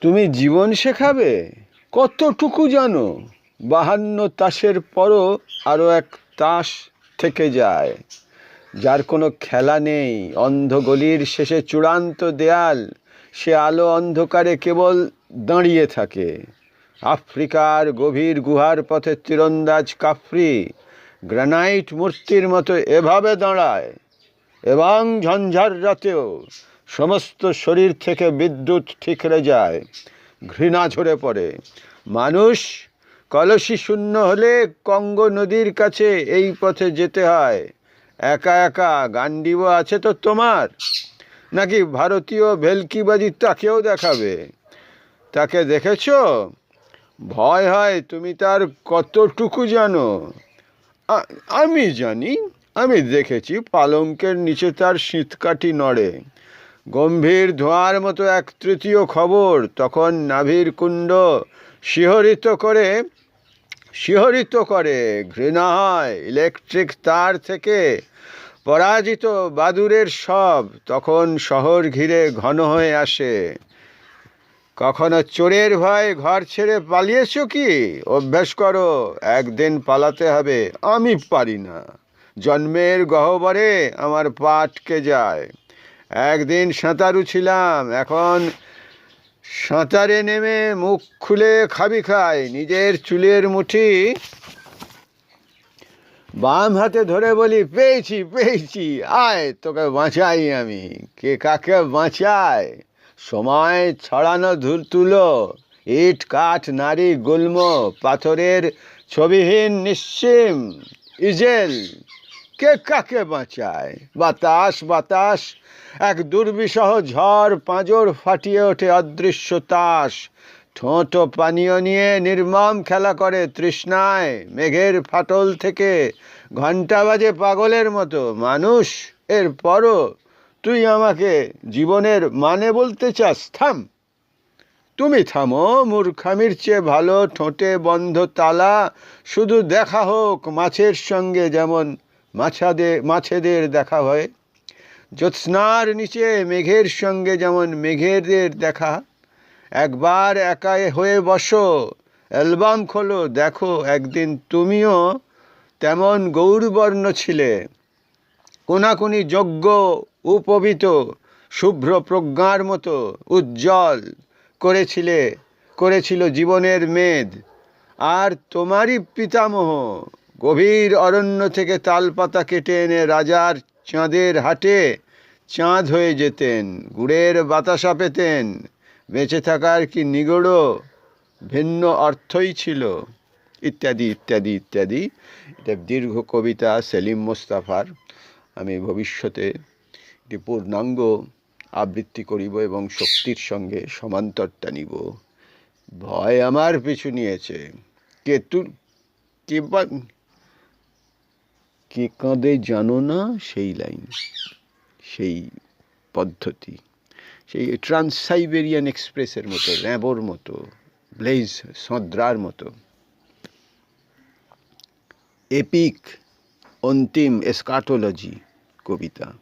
তুমি জীবন শেখাবে? কতটুকু জানো? বাহান্ন তাসের পরও আরও এক তাস থেকে যায়। যার কোনো খেলা নেই অন্ধ গলির শেষে চূড়ান্ত দেয়াল, সে আলো অন্ধকারে কেবল দাঁড়িয়ে থাকে। আফ্রিকার গভীর গুহার পথে তীরন্দাজ কাফরি, গ্রানাইট মূর্তির মতো এভাবে দাঁড়ায়। এবং ঝঞ্ঝার রাতেও সমস্ত শরীর থেকে বিদ্যুৎ ঠিকরে যায়, ঘৃণা ঝরে পড়ে। মানুষ কলসি শূন্য হলে কঙ্গ নদীর কাছে এই পথে যেতে হয়। একা একা গান্ডিব আছে তো তোমার? নাকি ভারতীয় ভেলকিবাজি তাকেও দেখাবে? তাকে দেখেছ? ভয় হয় তুমি তার কতটুকু জানো? আমি জানি। আমি দেখেছি পালঙ্কের নিচে তার শীতকাঠি নড়ে। গম্ভীর ধোঁয়ার মতো এক তৃতীয় খবর, তখন নাভির কুণ্ড শিহরিত করে শিহরিত করে, ঘৃণা হয় ইলেকট্রিক তার থেকে। পরাজিত বাদুরের সব, তখন শহর ঘিরে ঘন হয়ে আসে। কখনো চোরের ভয় ঘর ছেড়ে পালিয়েছো কি? অভ্যাস করো, একদিন পালাতে হবে, আমি পারি না। জন্মের গহ্বরে আমার পা আটকে যায়। একদিন সাঁতারু ছিলাম, এখন সাঁতারে নেমে মুখ খুলে খাবি খাই, নিজের চুলের মুঠি বাম হাতে ধরে বলি, পেয়েছি পেয়েছি, আয়, তোকে বাঁচাই আমি। কে কাকে বাঁচায়? সময় ছড়ানো ধুল তুলো, ইট, কাঠ, নারী, গুল্ম, পাথরের ছবিহীন নিশ্চিম ইজেল। কে কাকে বাঁচায়? বাতাস বাতাস, এক দুর্বিষহ ঝড় পাঁজর ফাটিয়ে ওঠে অদৃশ্য তাস। ঠোঁট পানীয় নিয়ে নির্মম খেলা করে তৃষ্ণায়, মেঘের ফাটল থেকে ঘণ্টা বাজে পাগলের মতো। মানুষ এর পরও তুই আমাকে জীবনের মানে বলতে চাস, থাম। তুমি থামো, মূর্খামির চেয়ে ভালো ঠোঁটে বন্ধ তালা। শুধু দেখা হোক মাছের সঙ্গে যেমন মাছাদের মাছেদের দেখা হয়। জ্যোৎস্নার নিচে মেঘের সঙ্গে যেমন মেঘেদের দেখা, একবার একা হয়ে বসো, অ্যালবাম খোলো, দেখো একদিন তুমিও তেমন গৌরবর্ণ ছিলে। কোনাকুনি যজ্ঞ উপবিত, শুভ্র প্রজ্ঞার মতো উজ্জ্বল করেছিলে, করেছিল জীবনের মেদ। আর তোমারই পিতামহ গভীর অরণ্য থেকে তালপাতা কেটে এনে রাজার চাঁদের হাটে চাঁদ হয়ে যেতেন, গুড়ের বাতাসা পেতেন, বেঁচে থাকার কি নিগড় ভিন্ন অর্থই ছিল? ইত্যাদি ইত্যাদি ইত্যাদি। এটা দীর্ঘ কবিতা, সেলিম মোস্তাফার। আমি ভবিষ্যতে একটি পূর্ণাঙ্গ আবৃত্তি করিব এবং শক্তির সঙ্গে সমান্তরটা নিব। ভয় আমার পিছু নিয়েছে। কে তু কে বা কে কাঁদে জানো না সেই লাইন, সেই পদ্ধতি, সেই ট্রান্স সাইবেরিয়ান এক্সপ্রেসের মতো, র্যাবোর মতো, ব্লেজ সদ্রার মতো। এপিক, অন্তিম এসকাটোলজি কবিতা।